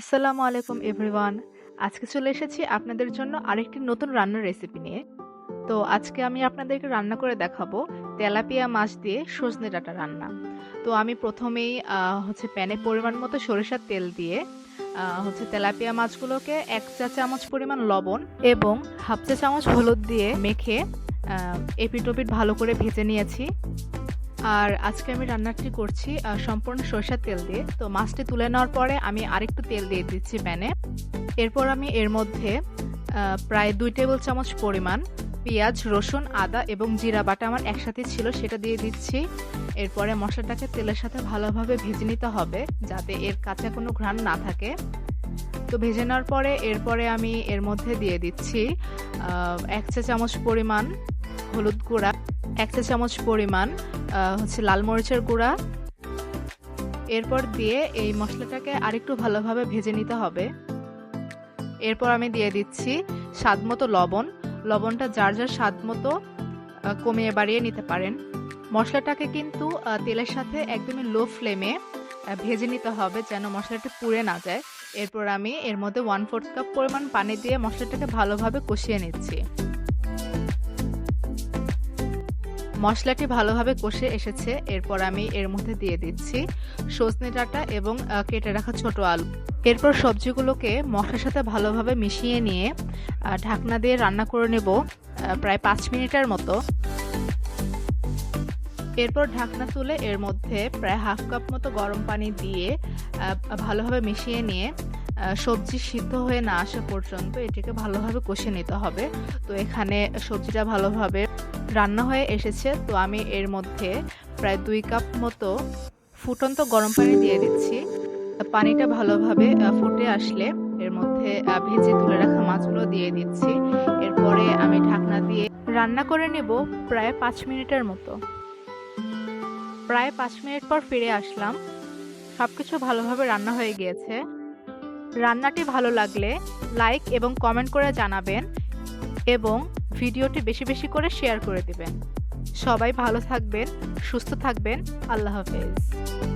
আসসালামু আলাইকুম, এভরিওয়ান। আজকে চলে এসেছি আপনাদের জন্য আরেকটি নতুন রান্নার রেসিপি নিয়ে। তো আজকে আমি আপনাদেরকে রান্না করে দেখাবো তেলাপিয়া মাছ দিয়ে সজনে ডাটা রান্না। তো আমি প্রথমেই হচ্ছে প্যানে পরিমাণ মতো সরিষার তেল দিয়ে হচ্ছে তেলাপিয়া মাছগুলোকে এক চা চামচ পরিমাণ লবণ এবং হাফ চা চামচ হলুদ দিয়ে মেখে এপিটোপিট ভালো করে ভেজে নিয়েছি। আর আজকে আমি রান্নাটি করছি সম্পূর্ণ সরষের তেল দিয়ে। তো মাছটি তুলে নেওয়ার পরে আমি আরেকটু তেল দিয়ে দিচ্ছি প্যানে। এরপর আমি এর মধ্যে প্রায় দুই টেবিল চামচ পরিমাণ পেঁয়াজ, রসুন, আদা এবং জিরা বাটা আমার একসাথে ছিল, সেটা দিয়ে দিচ্ছি। এরপরে মশলাটাকে তেলের সাথে ভালোভাবে ভেজে নিতে হবে, যাতে এর কাঁচা কোনো ঘ্রাণ না থাকে। তো ভেজে নেওয়ার পরে এরপরে আমি এর মধ্যে দিয়ে দিচ্ছি এক চা চামচ পরিমাণ হলুদ গুঁড়া, এক চা চামচ পরিমাণ হচ্ছে লাল মরিচের গুঁড়া। এরপর দিয়ে এই মশলাটাকে আরেকটু ভালোভাবে ভেজে নিতে হবে। এরপর আমি দিয়ে দিচ্ছি স্বাদ মতো লবণ। লবণটা যার যার স্বাদ মতো কমিয়ে বাড়িয়ে নিতে পারেন। মশলাটাকে কিন্তু তেলের সাথে একদমই লো ফ্লেমে ভেজে নিতে হবে যেন মশলাটি পুড়ে না যায়। এরপর আমি এর মধ্যে ওয়ান ফোর্থ কাপ পরিমাণ পানি দিয়ে মশলাটাকে ভালোভাবে কষিয়ে নিচ্ছি। মশলাটি ভালোভাবে কষে এসেছে। এরপর আমি এর মধ্যে দিয়ে দিচ্ছি সজনে ডাঁটা এবং কেটে রাখা ছোট আলু। এরপর সবজিগুলোকে মশলার সাথে ভালোভাবে মিশিয়ে নিয়ে ঢাকনা দিয়ে রান্না করে নেব প্রায় পাঁচ মিনিটের মতো। এরপর ঢাকনা তুলে এর মধ্যে প্রায় হাফ কাপ মতো গরম পানি দিয়ে ভালোভাবে মিশিয়ে নিয়ে সবজি সিদ্ধ হয়ে না আসা পর্যন্ত এটিকে ভালোভাবে কষে নিতে হবে। তো এখানে সবজিটা ভালোভাবে রান্না হয়ে এসেছে, তো আমি এর মধ্যে প্রায় দুই কাপ মতো ফুটন্ত গরম পানি দিয়ে দিচ্ছি। পানিটা ভালোভাবে ফুটে আসলে এর মধ্যে ভেজে তুলে রাখা মাছগুলো দিয়ে দিচ্ছি। এরপরে আমি ঢাকনা দিয়ে রান্না করে নেব প্রায় পাঁচ মিনিটের মতো। প্রায় পাঁচ মিনিট পর ফিরে আসলাম। সব কিছু ভালোভাবে রান্না হয়ে গিয়েছে। রান্নাটি ভালো লাগলে লাইক এবং কমেন্ট করে জানাবেন। এবং ভিডিওটি বেশি বেশি করে শেয়ার করে দিবেন। সবাই ভালো থাকবেন, সুস্থ থাকবেন। আল্লাহ হাফেজ।